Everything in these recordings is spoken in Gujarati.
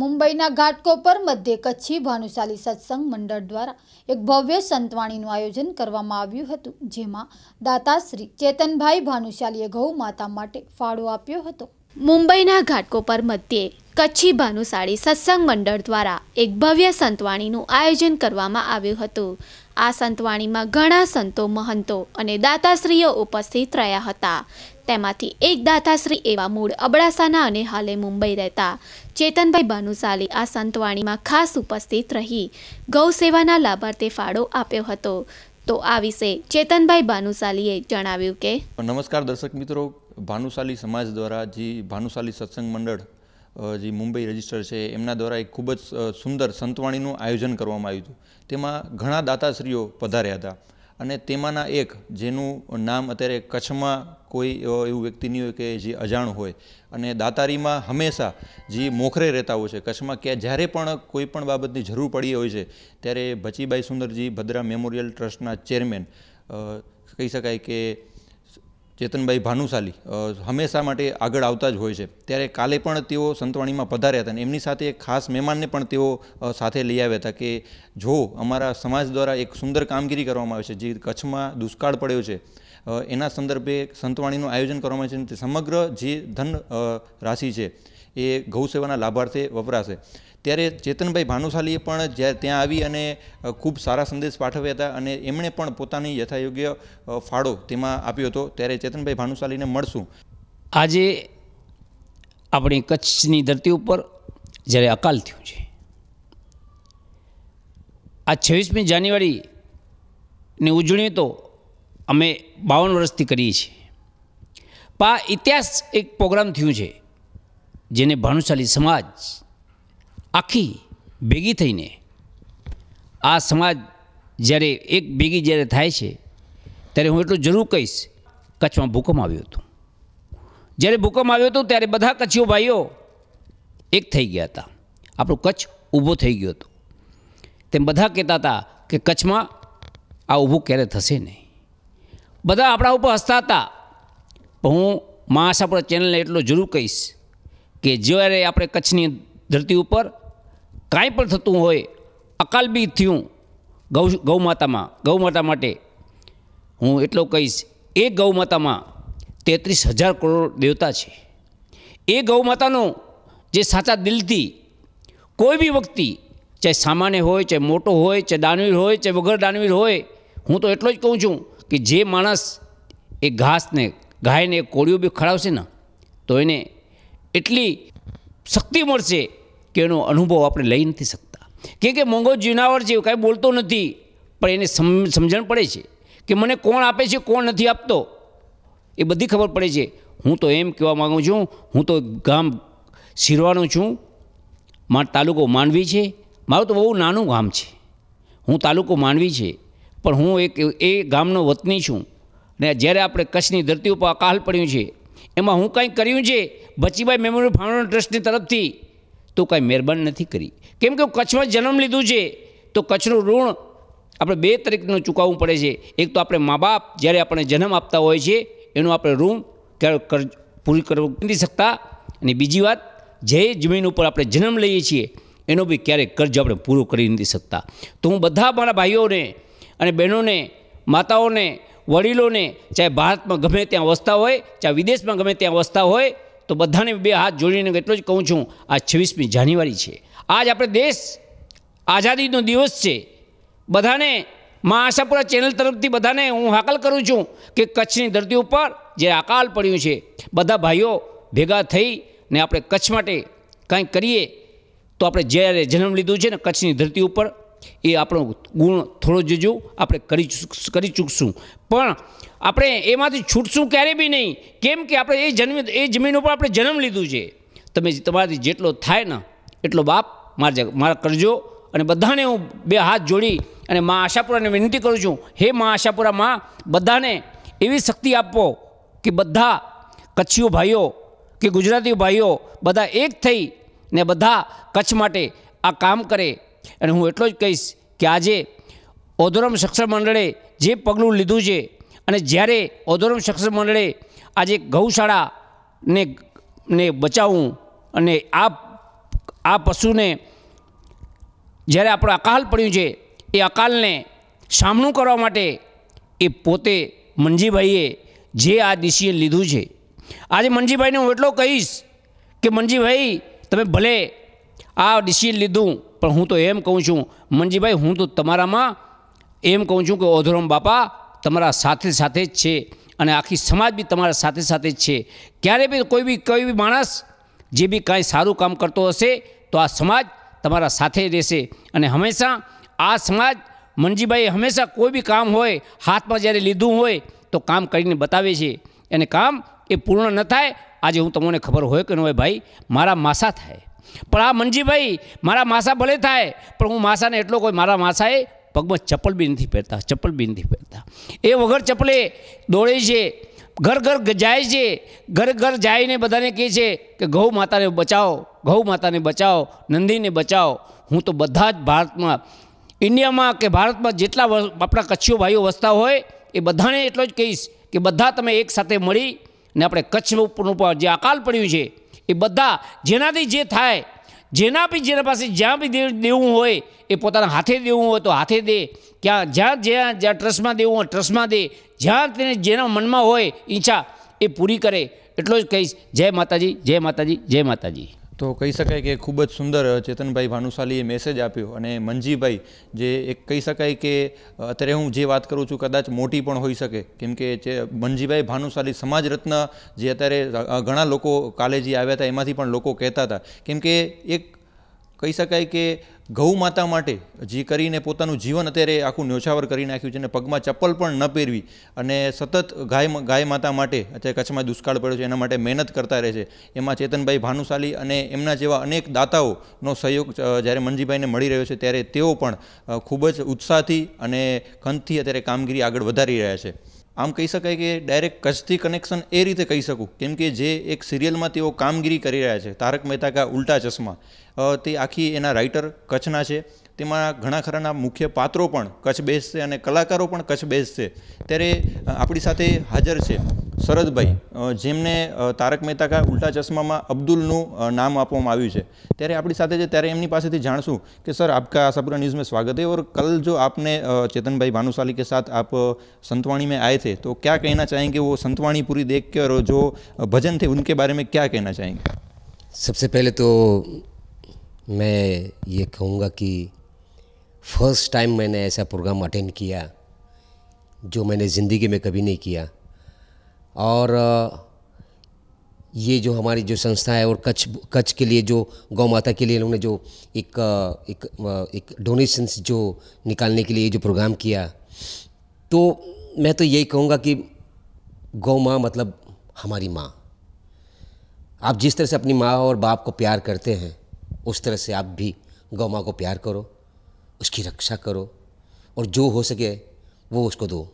મુંબઈના ઘાટકોપર મધ્યે કચ્છી ભાનુશાલી સત્સંગ મંડળ દ્વારા એક ભવ્ય સંતવાણીનું આયોજન કરવામાં આવ્યું હતું, જેમાં દાતાશ્રી ચેતનભાઈ ભાનુશાલીએ ગૌ માતા માટે ફાળો આપ્યો હતો. મુંબઈના ઘાટકોપર મધ્યે કચ્છી ભાનુશાળી સત્સંગ મંડળ દ્વારા એક ભવ્ય સંતવાણીનું આયોજન કરવામાં આવ્યું હતું. આ સંતવાણીમાં ઘણા સંતો, મહંતો અને દાતાશ્રીઓ ઉપસ્થિત રહ્યા હતા. તેમાંથી એક દાતાશ્રી એવા મૂળ અબડાસાના અને હાલે મુંબઈ રહેતા. ચેતનભાઈ ભાનુશાલી આ સંતવાણીમાં ખાસ ઉપસ્થિત રહી. ગૌ સેવાના લાભાર્થે ફાળો આપ્યો હતો. તો આ વિશે ચેતનભાઈ ભાનુશાલીએ જણાવ્યું કે નમસ્કાર દર્શક મિત્રો. ભાનુશાલી સમાજ દ્વારા જે ભાનુશાલી સત્સંગ મંડળ જે મુંબઈ રજિસ્ટર છે, એમના દ્વારા એક ખૂબ જ સુંદર સંતવાણીનું આયોજન કરવામાં આવ્યું હતું. તેમાં ઘણા દાતાશ્રીઓ પધાર્યા હતા. અને તેમાંના એક, જેનું નામ અત્યારે કચ્છમાં કોઈ એવું વ્યક્તિ નહીં હોય કે જે અજાણ હોય. અને દાતારીમાં હંમેશા જે મોખરે રહેતા હોય છે, કચ્છમાં ક્યાં જ્યારે પણ કોઈ પણ બાબતની જરૂર પડી હોય છે, ત્યારે ભચીભાઈ સુંદરજી ભદ્રા મેમોરિયલ ટ્રસ્ટના ચેરમેન કહી શકાય કે ચેતનભાઈ ભાનુશાલી હંમેશા માટે આગળ આવતા જ હોય છે. ત્યારે કાલે પણ તેઓ સંતવાણીમાં પધાર્યા હતા અને એમની સાથે એક ખાસ મહેમાનને પણ તેઓ સાથે લઈ આવ્યા હતા કે, જો અમારા સમાજ દ્વારા એક સુંદર કામગીરી કરવામાં આવે છે, જે કચ્છમાં દુષ્કાળ પડ્યો છે એના સંદર્ભે સંતવાણીનું આયોજન કરવામાં આવે છે તે સમગ્ર જે ધન રાશિ છે એ ગૌ સેવાના લાભાર્થે વપરાશે. ત્યારે ચેતનભાઈ ભાનુશાલીએ પણ જ્યારે ત્યાં આવી અને ખૂબ સારા સંદેશ પાઠવ્યા હતા અને એમણે પણ પોતાની યથાયોગ્ય ફાળો તેમાં આપ્યો હતો. ત્યારે ચેતનભાઈ ભાનુશાલીને મળશું. આજે આપણી કચ્છની ધરતી ઉપર જ્યારે અકાલ થયું છે, આ છવ્વીસમી જાન્યુઆરીની ઉજવણી તો અમે બાવન વર્ષથી કરીએ છીએ. પા ઇતિહાસ એક પ્રોગ્રામ થયું છે. જેને ભાનુશાલી સમાજ આખી ભેગી થઈને આ સમાજ જ્યારે એક ભેગી જ્યારે થાય છે, ત્યારે હું એટલું જરૂર કહીશ, કચ્છમાં ભૂકંપ આવ્યો હતો. જ્યારે ભૂકંપ આવ્યો હતો, ત્યારે બધા કચ્છીઓ ભાઈઓ એક થઈ ગયા હતા. આપણું કચ્છ ઊભો થઈ ગયો હતો. તેમ બધા કહેતા હતા કે કચ્છમાં આ ઊભું ક્યારે થશે નહીં. બધા આપણા ઉપર હસતા હતા. પણ હું મહાસાપુરા ચેનલને એટલો જરૂર કહીશ કે જ્યારે આપણે કચ્છની ધરતી ઉપર કાંઈ પણ થતું હોય અકાલ બી થયું ગૌ ગૌ માતામાં ગૌ માતા માટે, હું એટલો કહીશ, એ ગૌ માતામાં તેત્રીસ હજાર કરોડ દેવતા છે. એ ગૌ માતાનું જે સાચા દિલથી કોઈ બી વ્યક્તિ, ચાહે સામાન્ય હોય, ચાહે મોટો હોય, ચાહે દાનવીર હોય, ચાહે વગર દાનવીર હોય, હું તો એટલો જ કહું છું કે જે માણસ એ ઘાસને, ગાયને, કોળીઓ બી ખડાવશે ને, તો એને એટલી શક્તિ મળશે કે એનો અનુભવ આપણે લઈ નથી શકતા. કેમ કે મોંઘો જીનાવર છે કાંઈ બોલતો નથી, પણ એને સમ- સમજણ પડે છે કે મને કોણ આપે છે, કોણ નથી આપતો. એ બધી ખબર પડે છે. હું તો એમ કહેવા માગું છું, હું તો ગામ શીરવાનો છું. મારો તાલુકો માંડવી છે. મારું તો બહુ નાનું ગામ છે. હું તાલુકો માંડવી છે. પણ હું એક, એ ગામનો વતની છું. ને જ્યારે આપણે કચ્છની ધરતી ઉપર અકાલ પડ્યું છે, એમાં હું કાંઈ કર્યું છે? બચીભાઈ મેમોરિયલ ફાઉન્ડેશન ટ્રસ્ટની તરફથી તો કાંઈ મહેરબાની નથી કરી. કેમ કે કચ્છમાં જન્મ લીધું છે, તો કચ્છનું ઋણ આપણે બે તરીકેનું ચૂકવવું પડે છે. એક તો આપણે મા બાપ જ્યારે આપણે જન્મ આપતા હોય છે, એનું આપણે ઋણ ક્યારેક પૂરી કરવું નથી શકતા. અને બીજી વાત, જે જમીન ઉપર આપણે જન્મ લઈએ છીએ, એનો બી ક્યારેક કર્જ આપણે પૂરો કરી નથી શકતા. તો હું બધા મારા ભાઈઓને અને બહેનોને, માતાઓને, વડીલોને, ચાહે ભારતમાં ગમે ત્યાં વસતા હોય, ચાહે વિદેશમાં ગમે ત્યાં વસતા હોય તો બધાને બે હાથ જોડીને એટલો જ કહું છું, આ છવ્વીસમી જાન્યુઆરી છે. આજ આપણે દેશ આઝાદીનો દિવસ છે. બધાને મા આશાપુરા ચેનલ તરફથી બધાને હું હાકલ કરું છું કે કચ્છની ધરતી ઉપર જે અકાલ પડ્યું છે, બધા ભાઈઓ ભેગા થઈ ને આપણે કચ્છ માટે કંઈક કરીએ, તો આપણે જ્યારે જન્મ લીધું છે ને કચ્છની ધરતી ઉપર, એ આપણો ગુણ થોડો જજો આપણે કરી કરી ચૂકશું. પણ આપણે એમાંથી છૂટશું ક્યારે બી નહીં. કેમ કે આપણે એ જન્મ, એ જમીન ઉપર આપણે જન્મ લીધું છે. તમે તમારાથી જેટલો થાય ને, એટલો બાપ મારા મારા કરજો અને બધાને હું બે હાથ જોડી અને મા આશાપુરાને વિનંતી કરું છું, હે મા આશાપુરા માં, બધાને એવી શક્તિ આપો કે બધા કચ્છીઓ ભાઈઓ કે ગુજરાતી ભાઈઓ બધા એક થઈ ને બધા કચ્છ માટે આ કામ કરે. અને હું એટલો જ કહીશ કે આજે ઓધોરમ શિક્ષણ મંડળે જે પગલું લીધું છે અને જ્યારે ઓધોરમ સક્ષમ મંડળે આજે ગૌશાળાને ને બચાવવું અને આ આ પશુને જ્યારે આપણો અકાલ પડ્યું છે, એ અકાલને સામનું કરવા માટે એ પોતે મંજીભાઈએ જે આ ડિસિઝન લીધું છે. આજે મંજીભાઈને હું એટલો કહીશ કે મનજીભાઈ તમે ભલે આ ડિસિઝન લીધું, પણ હું તો એમ કહું છું મનજીભાઈ હું તો તમારામાં એમ કહું છું કે ઓધોરમ બાપા તમારા સાથે સાથે જ છે અને આખી સમાજ બી તમારા સાથે સાથે જ છે. ક્યારે બી કોઈ બી કોઈ બી માણસ જે બી કાંઈ સારું કામ કરતો હશે તો આ સમાજ તમારા સાથે રહેશે. અને હંમેશા આ સમાજ મનજીભાઈ હંમેશા કોઈ બી કામ હોય, હાથમાં જ્યારે લીધું હોય તો કામ કરીને બતાવે છે. અને કામ એ પૂર્ણ ન થાય, આજે હું તમને ખબર હોય કે ન હોય ભાઈ, મારા માસા થાય. પણ આ મનજીભાઈ મારા માસા ભલે થાય, પણ હું માસાને એટલો કોઈ, મારા માસાએ પગમાં ચપ્પલ બી નથી પહેરતા, ચપ્પલ બી નથી પહેરતા. એ વગર ચપ્પલે દોડે છે, ઘર ઘર જાય છે, ઘર ઘર જાયને બધાને કહે છે કે ગૌ માતાને બચાવો ગૌ માતાને બચાવો, નંદીને બચાવો. હું તો બધા જ ભારતમાં, ઇન્ડિયામાં કે ભારતમાં જેટલા આપણા કચ્છીઓ ભાઈઓ વસતા હોય, એ બધાને એટલો જ કહીશ કે બધા તમે એક સાથે મળી ને આપણે કચ્છ ઉપરનું ઉપર જે અકાલ પડ્યું છે, એ બધા જેનાથી જે થાય જેના બી જેના પાસે જ્યાં બી દેવું હોય, એ પોતાના હાથે દેવું હોય તો હાથે દે. ક્યાં જ્યાં જ્યાં જ્યાં ટ્રસ્ટમાં દેવું હોય ટ્રસ્ટમાં દે. જ્યાં તેને જેના મનમાં હોય ઈચ્છા એ પૂરી કરે. એટલો જ કહીશ. જય માતાજી જય માતાજી જય માતાજી. તો કહી શકાય કે ખૂબ જ સુંદર ચેતનભાઈ ભાનુશાલીએ મેસેજ આપ્યો અને મંજીભાઈ જે એક કહી શકાય કે અત્યારે હું જે વાત કરું છું કદાચ મોટી પણ હોઈ શકે. કેમ કે જે મંજીભાઈ ભાનુશાલી સમાજ રત્ન જે અત્યારે ઘણા લોકો કાલે જે આવ્યા હતા, એમાંથી પણ લોકો કહેતા હતા. કેમ કે એક કહી શકાય કે ગૌ માતા માટે જે કરીને પોતાનું જીવન અત્યારે આખું ન્યોછાવર કરી નાખ્યું છે અને પગમાં ચપ્પલ પણ ન પહેરવી અને સતત ગાય ગાય માતા માટે અત્યારે કચ્છમાં દુષ્કાળ પડ્યો છે, એના માટે મહેનત કરતા રહે છે. એમાં ચેતનભાઈ ભાનુશાલી અને એમના જેવા અનેક દાતાઓનો સહયોગ જ્યારે મનજીભાઈને મળી રહ્યો છે, ત્યારે તેઓ પણ ખૂબ જ ઉત્સાહથી અને ખંતથી અત્યારે કામગીરી આગળ વધારી રહ્યા છે. આમ કહી શકાય કે ડાયરેક્ટ કચ્છથી કનેક્શન એ રીતે કહી શકું. કેમ કે જે એક સિરિયલમાં તેઓ કામગીરી કરી રહ્યા છે, તારક મહેતા કા ઉલ્ટા ચશ્મા. તે આખી એના રાઇટર કચ્છના છે. તેમાં ઘણા ખરાના મુખ્ય પાત્રો પણ કચ્છ છે અને કલાકારો પણ કચ્છ છે ત્યારે આપણી સાથે હાજર છે. શરદભાઈ અ, જેમને અ, તારક મહેતા કા ઉલ્ટા ચશ્મામાં અબ્દુલનું અ, નામ આપવામાં આવ્યું છે ત્યારે આપણી સાથે છે ત્યારે એમની પાસેથી જાણશું कि सर आपका आशापुरा न्यूज़ में स्वागत है और कल जो आपने अ, चेतन भाई भानुशाली के साथ आप अ, संतवाणी में आए थे तो क्या कहना चाहेंगे वो संतवाणी पूरी देख के और जो अ, भजन थे उनके बारे में क्या कहना चाहेंगे सबसे पहले तो मैं ये कहूँगा कि फर्स्ट टाइम मैंने ऐसा प्रोग्राम अटेंड किया जो मैंने ज़िंदगी में कभी नहीं किया और ये जो हमारी जो संस्था है और कच्छ कच्छ के लिए जो गौ माता के लिए इन्होंने जो एक एक एक डोनेशंस जो निकालने के लिए जो प्रोग्राम किया तो मैं तो यही कहूँगा कि गौ माँ मतलब हमारी माँ। आप जिस तरह से अपनी माँ और बाप को प्यार करते हैं, उस तरह से आप भी गौ माँ को प्यार करो, उसकी रक्षा करो और जो हो सके वो उसको दो।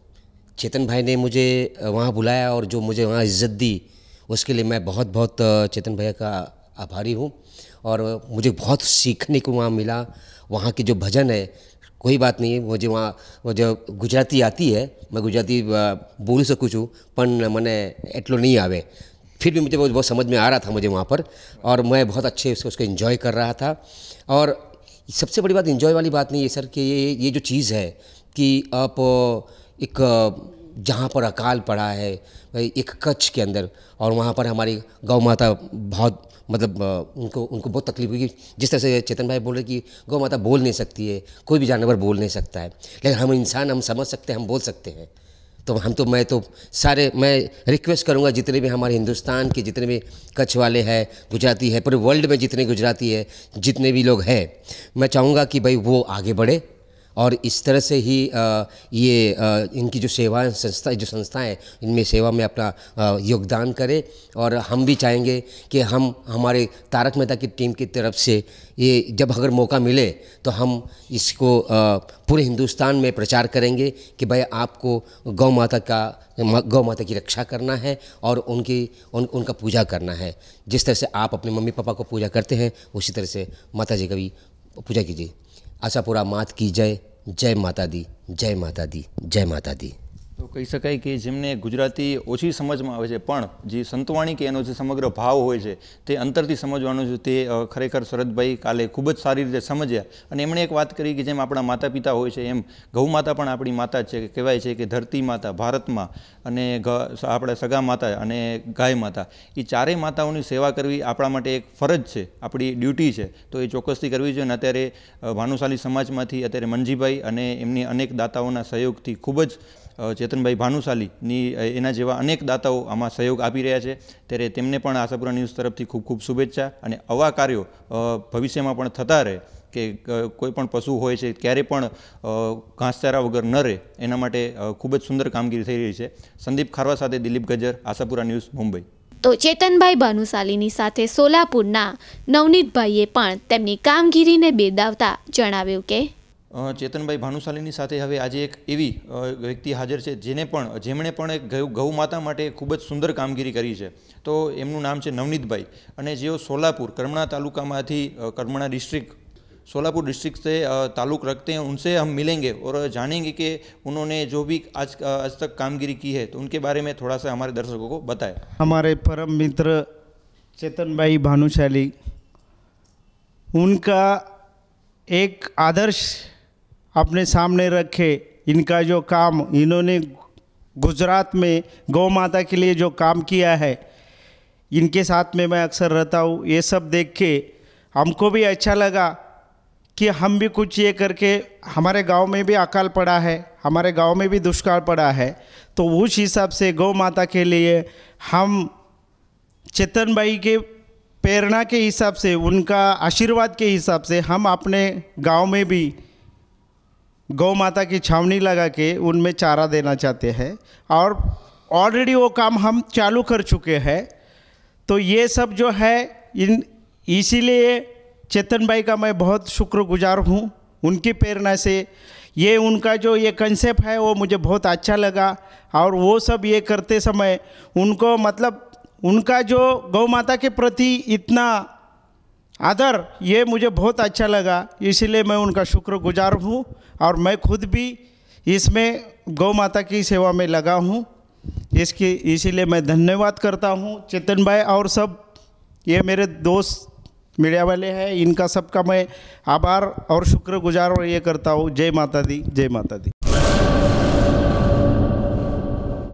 चेतन भाई ने मुझे वहाँ बुलाया और जो मुझे वहाँ इज़्ज़त दी, उसके लिए मैं बहुत बहुत चेतन भैया का आभारी हूँ। और मुझे बहुत सीखने को वहाँ मिला। वहाँ के जो भजन है, कोई बात नहीं, मुझे वहाँ वो जो गुजराती आती है, मैं गुजराती बोल सकूँ छूँ पर मैंने एटलो नहीं आवे। फिर भी मुझे बहुत समझ में आ रहा था मुझे वहाँ पर, और मैं बहुत अच्छे उसको उसको इन्जॉय कर रहा था। और सबसे बड़ी बात इन्जॉय वाली बात नहीं है, सर, कि ये ये जो चीज़ है, कि आप एक जहाँ पर अकाल पड़ा है भाई एक कच्छ के अंदर। और वहाँ पर हमारी गौ माता बहुत मतलब उनको उनको बहुत तकलीफ़ हुई जिस तरह से चेतन भाई बोल रहे कि गौ माता बोल नहीं सकती है, कोई भी जानवर बोल नहीं सकता है। लेकिन हम इंसान, हम समझ सकते हैं, हम बोल सकते हैं। तो हम तो मैं तो सारे, मैं रिक्वेस्ट करूँगा जितने भी हमारे हिंदुस्तान के जितने भी कच्छ वाले हैं, गुजराती है, पूरे वर्ल्ड में जितने गुजराती है, जितने भी लोग हैं, मैं चाहूँगा कि भाई वो आगे बढ़े। और इस तरह से ही ये इनकी जो सेवा संस्था जो संस्थाएँ इनमें सेवा में अपना योगदान करें। और हम भी चाहेंगे कि हम हमारे तारक मेहता की टीम की तरफ़ से ये जब अगर मौका मिले तो हम इसको पूरे हिंदुस्तान में प्रचार करेंगे कि भाई आपको गौ माता का गौ माता की रक्षा करना है और उनकी उन, उनका पूजा करना है। जिस तरह से आप अपने मम्मी पापा को पूजा करते हैं उसी तरह से माता जी का भी पूजा कीजिए। આશાપુરા માત કી જય જય માતા દી જય માતા દી જય માતા દી તો કહી શકાય કે જેમને ગુજરાતી ઓછી સમજમાં આવે છે, પણ જે સંતવાણી કે એનો જે સમગ્ર ભાવ હોય છે, તે અંતરથી સમજવાનો છે, તે ખરેખર શરદભાઈ કાલે ખૂબ જ સારી રીતે સમજ્યા. અને એમણે એક વાત કરી કે જેમ આપણા માતા પિતા હોય છે, એમ ગૌ માતા પણ આપણી માતા છે. કહેવાય છે કે ધરતી માતા, ભારતમાં અને આપણે સગા માતા અને ગાય માતા. એ ચારેય માતાઓની સેવા કરવી આપણા માટે એક ફરજ છે, આપણી ડ્યુટી છે. તો એ ચોક્કસથી કરવી જોઈએ. અને અત્યારે ભાનુશાલી સમાજમાંથી અત્યારે મનજીભાઈ અને એમની અનેક દાતાઓના સહયોગથી ખૂબ જ ચેતનભાઈ ભાનુશાલીની એના જેવા અનેક દાતાઓ આમાં સહયોગ આપી રહ્યા છે. ત્યારે તેમને પણ આશાપુરા ન્યૂઝ તરફથી ખૂબ ખૂબ શુભેચ્છા અને આવા કાર્યો ભવિષ્યમાં પણ થતા રહે કે કોઈ પણ પશુ હોય છે, ક્યારે પણ ઘાસચારા વગર ન રહે, એના માટે ખૂબ જ સુંદર કામગીરી થઈ રહી છે. સંદીપ ખારવા સાથે દિલીપ ગજર, આશાપુરા ન્યૂઝ, મુંબઈ. તો ચેતનભાઈ ભાનુશાલીની સાથે સોલાપુરના નવનીતભાઈએ પણ તેમની કામગીરીને બેદાવતા જણાવ્યું કે ચેતનભાઈ ભાનુશાલીની સાથે હવે આજે એક એવી અ, વ્યક્તિ હાજર છે જેને પણ જેમણે પણ એક ગૌ ગૌ માતા માટે ખૂબ જ સુંદર કામગીરી કરી છે તો એમનું નામ છે નવનીતભાઈ અને જેઓ સોલાપુર કરમણા તાલુકામાંથી અ, કરમણા ડિસ્ટ્રિક્ટ सोलापुर डिस्ट्रिक्ट से अ, ताल्लुक़ रखते हैं उनसे हम मिलेंगे और जानेंगे कि उन्होंने जो भी आज अ, आज तक कामगिरी की है तो उनके बारे में थोड़ा सा हमारे दर्शकों को बताएं हमारे परम मित्र चेतन भाई भानुशाली उनका एक आदर्श अपने सामने रखे इनका जो काम, इन्होंने गुजरात में गौ माता के लिए जो काम किया है, इनके साथ में मैं अक्सर रहता हूँ। ये सब देख के हमको भी अच्छा लगा कि हम भी कुछ ये करके हमारे गाँव में भी अकाल पड़ा है, हमारे गाँव में भी दुष्काल पड़ा है। तो उस हिसाब से गौ माता के लिए हम चेतन भाई के प्रेरणा के हिसाब से, उनका आशीर्वाद के हिसाब से हम अपने गाँव में भी गौ माता की छावनी लगा के उनमें चारा देना चाहते हैं और ऑलरेडी वो काम हम चालू कर चुके हैं। तो ये सब जो है, इन, इसीलिए चेतन भाई का मैं बहुत शुक्रगुजार हूँ उनकी प्रेरणा से। ये उनका जो ये कंसेप्ट है, वो मुझे बहुत अच्छा लगा और वो सब ये करते समय उनको मतलब उनका जो गौ माता के प्रति इतना आदर, ये मुझे बहुत अच्छा लगा, इसीलिए मैं उनका शुक्रगुजार हूँ और मैं खुद भी इसमें गौ माता की सेवा में लगा हूँ। इसकी, इसीलिए मैं धन्यवाद करता हूँ। चेतन भाई और सब, ये मेरे दोस्त, मीडिया वाले हैं, इनका सबका मैं आभार और शुक्रगुजार ये करता हूँ। जय माता दी, जय माता दी।